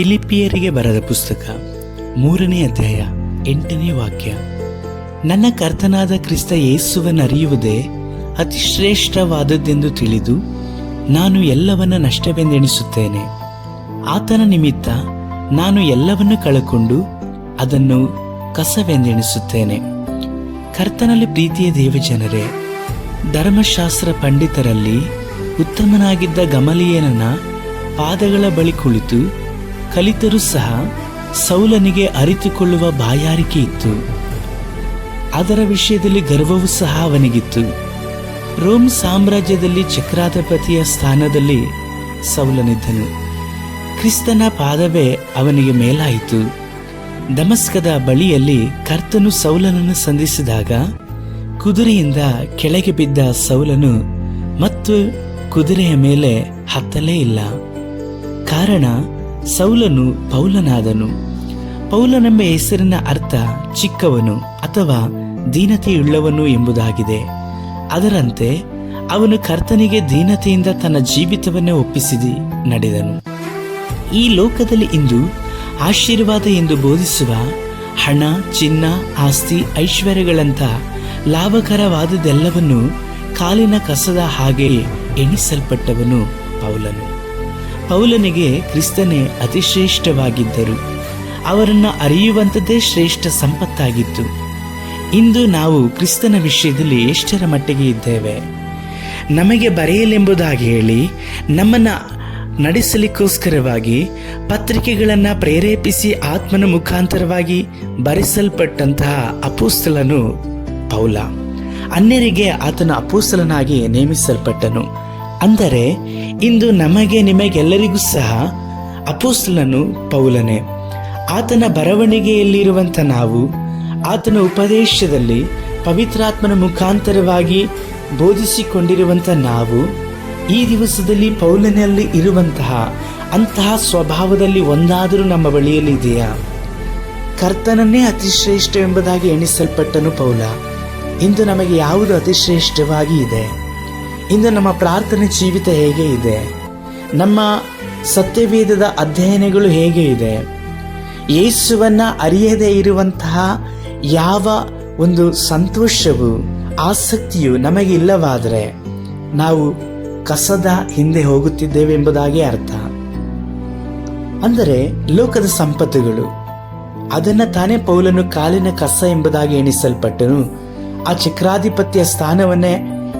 ಫಿಲಿಪಿಯರಿಗೆ ಬರೆದ ಪುಸ್ತಕ ಮೂರನೇ ಅಧ್ಯಾಯ ಎಂಟನೇ ವಾಕ್ಯ. ನನ್ನ ಕರ್ತನಾದ ಕ್ರಿಸ್ತ ಯೇಸುವನ್ನು ಅರಿಯುವುದೇ ಅತಿ ಶ್ರೇಷ್ಠವಾದದ್ದೆಂದು ತಿಳಿದು ನಾನು ಎಲ್ಲವನ್ನ ನಷ್ಟವೆಂದೆಣಿಸುತ್ತೇನೆ. ಆತನ ನಿಮಿತ್ತ ನಾನು ಎಲ್ಲವನ್ನು ಕಳಕೊಂಡು ಅದನ್ನು ಕಸವೆಂದೆಣಿಸುತ್ತೇನೆ. ಕರ್ತನಲ್ಲಿ ಪ್ರೀತಿಯ ದೇವಜನರೇ, ಧರ್ಮಶಾಸ್ತ್ರ ಪಂಡಿತರಲ್ಲಿ ಉತ್ತಮನಾಗಿದ್ದ ಗಮಲಿಯನನ ಪಾದಗಳ ಬಳಿ ಕುಳಿತು ಕಲಿತರೂ ಸಹ ಸೌಲನಿಗೆ ಅರಿತುಕೊಳ್ಳುವ ಬಾಯಾರಿಕೆ ಇತ್ತು. ಅದರ ವಿಷಯದಲ್ಲಿ ಗರ್ವವೂ ಸಹ ಅವನಿಗಿತ್ತು. ರೋಮ್ ಸಾಮ್ರಾಜ್ಯದಲ್ಲಿ ಚಕ್ರಾಧಿಪತಿಯ ಸ್ಥಾನದಲ್ಲಿ ಸೌಲನಿದ್ದನು. ಕ್ರಿಸ್ತನ ಪಾದವೇ ಅವನಿಗೆ ಮೇಲಾಯಿತು. ದಮಸ್ಕದ ಬಳಿಯಲ್ಲಿ ಕರ್ತನು ಸೌಲನನ್ನು ಸಂಧಿಸಿದಾಗ ಕುದುರೆಯಿಂದ ಕೆಳಗೆ ಬಿದ್ದ ಸೌಲನು ಮತ್ತು ಕುದುರೆಯ ಮೇಲೆ ಹತ್ತಲೇ ಇಲ್ಲ. ಕಾರಣ ಸೌಲನು ಪೌಲನಾದನು. ಪೌಲನೆಂಬ ಹೆಸರಿನ ಅರ್ಥ ಚಿಕ್ಕವನು ಅಥವಾ ದೀನತೆಯುಳ್ಳವನು ಎಂಬುದಾಗಿದೆ. ಅದರಂತೆ ಅವನು ಕರ್ತನಿಗೆ ದೀನತೆಯಿಂದ ತನ್ನ ಜೀವಿತವನ್ನೇ ಒಪ್ಪಿಸಿದಿ ನಡೆದನು. ಈ ಲೋಕದಲ್ಲಿ ಇಂದು ಆಶೀರ್ವಾದ ಎಂದು ಬೋಧಿಸುವ ಹಣ, ಚಿನ್ನ, ಆಸ್ತಿ, ಐಶ್ವರ್ಯಗಳಂಥ ಲಾಭಕರವಾದದೆಲ್ಲವನ್ನೂ ಕಾಲಿನ ಕಸದ ಹಾಗೆ ಎಣಿಸಲ್ಪಟ್ಟವನು ಪೌಲನು. ಪೌಲನಿಗೆ ಕ್ರಿಸ್ತನೇ ಅತಿಶ್ರೇಷ್ಠವಾಗಿದ್ದರು. ಅವರನ್ನು ಅರಿಯುವಂಥದ್ದೇ ಶ್ರೇಷ್ಠ ಸಂಪತ್ತಾಗಿತ್ತು. ಇಂದು ನಾವು ಕ್ರಿಸ್ತನ ವಿಷಯದಲ್ಲಿ ಎಷ್ಟರ ಮಟ್ಟಿಗೆ ಇದ್ದೇವೆ? ನಮಗೆ ಬರೆಯಲೆಂಬುದಾಗಿ ಹೇಳಿ, ನಮ್ಮನ್ನು ನಡೆಸಲಿಕ್ಕೋಸ್ಕರವಾಗಿ, ಪತ್ರಿಕೆಗಳನ್ನು ಪ್ರೇರೇಪಿಸಿ ಆತ್ಮನ ಮುಖಾಂತರವಾಗಿ ಬರೆಸಲ್ಪಟ್ಟಂತಹ ಅಪೋಸ್ತಲನು ಪೌಲ. ಅನ್ಯರಿಗೆ ಆತನ ಅಪೋಸ್ತಲನಾಗಿ ನೇಮಿಸಲ್ಪಟ್ಟನು. ಅಂದರೆ ಇಂದು ನಮಗೆ ನಿಮಗೆಲ್ಲರಿಗೂ ಸಹ ಅಪೋಸ್ತಲನು ಪೌಲನೆ. ಆತನ ಬರವಣಿಗೆಯಲ್ಲಿರುವಂಥ ನಾವು ಆತನ ಉಪದೇಶದಲ್ಲಿ ಪವಿತ್ರಾತ್ಮನ ಮುಖಾಂತರವಾಗಿ ಬೋಧಿಸಿಕೊಂಡಿರುವಂಥ ನಾವು ಈ ದಿವಸದಲ್ಲಿ ಪೌಲನಲ್ಲಿ ಇರುವಂತಹ ಅಂತಹ ಸ್ವಭಾವದಲ್ಲಿ ಒಂದಾದರೂ ನಮ್ಮ ಬಳಿಯಲ್ಲಿ ಇದೆಯಾ? ಕರ್ತನನ್ನೇ ಅತಿಶ್ರೇಷ್ಠವೆಂಬುದಾಗಿ ಎಣಿಸಲ್ಪಟ್ಟನು ಪೌಲ. ಇಂದು ನಮಗೆ ಯಾವುದು ಅತಿಶ್ರೇಷ್ಠವಾಗಿ ಇದೆ? ಇಂದು ನಮ್ಮ ಪ್ರಾರ್ಥನೆ ಜೀವಿತ ಹೇಗೆ ಇದೆ? ನಮ್ಮ ಸತ್ಯವೇದದ ಅಧ್ಯಯನಗಳು ಹೇಗೆ ಇದೆ? ಯೇಸುವನ್ನ ಅರಿಯದೇ ಇರುವಂತಹ ಯಾವ ಒಂದು ಸಂತೋಷವು, ಆಸಕ್ತಿಯು ನಮಗೆ ಇಲ್ಲವಾದರೆ ನಾವು ಕಸದ ಹಿಂದೆ ಹೋಗುತ್ತಿದ್ದೇವೆ ಎಂಬುದಾಗಿ ಅರ್ಥ. ಅಂದರೆ ಲೋಕದ ಸಂಪತ್ತುಗಳು, ಅದನ್ನ ತಾನೇ ಪೌಲನು ಕಾಲಿನ ಕಸ ಎಂಬುದಾಗಿ ಎಣಿಸಲ್ಪಟ್ಟನು. ಆ ಚಕ್ರಾಧಿಪತ್ಯ ಸ್ಥಾನವನ್ನೇ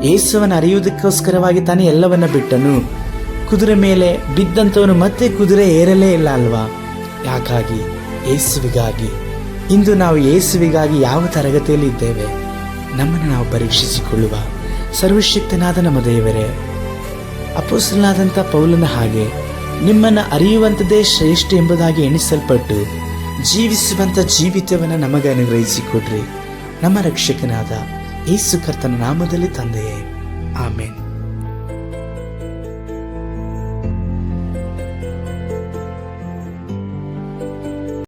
ಯೇಸುವನ್ನು ಅರಿಯುವುದಕ್ಕೋಸ್ಕರವಾಗಿ ತಾನೇ ಎಲ್ಲವನ್ನ ಬಿಟ್ಟನು. ಕುದುರೆ ಮೇಲೆ ಬಿದ್ದಂಥವನು ಮತ್ತೆ ಕುದುರೆ ಏರಲೇ ಇಲ್ಲ ಅಲ್ವಾ? ಯಾಕಾಗಿ? ಯೇಸುವಿಗಾಗಿ ಇಂದು ನಾವು ಯೇಸುವಿಗಾಗಿ ಯಾವ ತರಗತಿಯಲ್ಲಿ ಇದ್ದೇವೆ? ನಮ್ಮನ್ನು ನಾವು ಪರೀಕ್ಷಿಸಿಕೊಳ್ಳುವ ಸರ್ವಶಕ್ತನಾದ ನಮ್ಮ ದೇವರೇ ಅಪೋಸಲಾದಂಥ ಪೌಲನ ಹಾಗೆ ನಿಮ್ಮನ್ನು ಅರಿಯುವಂಥದ್ದೇ ಶ್ರೇಷ್ಠ ಎಂಬುದಾಗಿ ಎಣಿಸಲ್ಪಟ್ಟು ಜೀವಿಸುವಂಥ ಜೀವಿತವನ್ನು ನಮಗೆ ಅನುಗ್ರಹಿಸಿಕೊಡ್ರಿ. ನಮ್ಮ ರಕ್ಷಕನಾದ ಯೇಸು ಕರ್ತನ ನಾಮದಲ್ಲಿ ತಂದೆಯೇ. ಆಮೇನ್.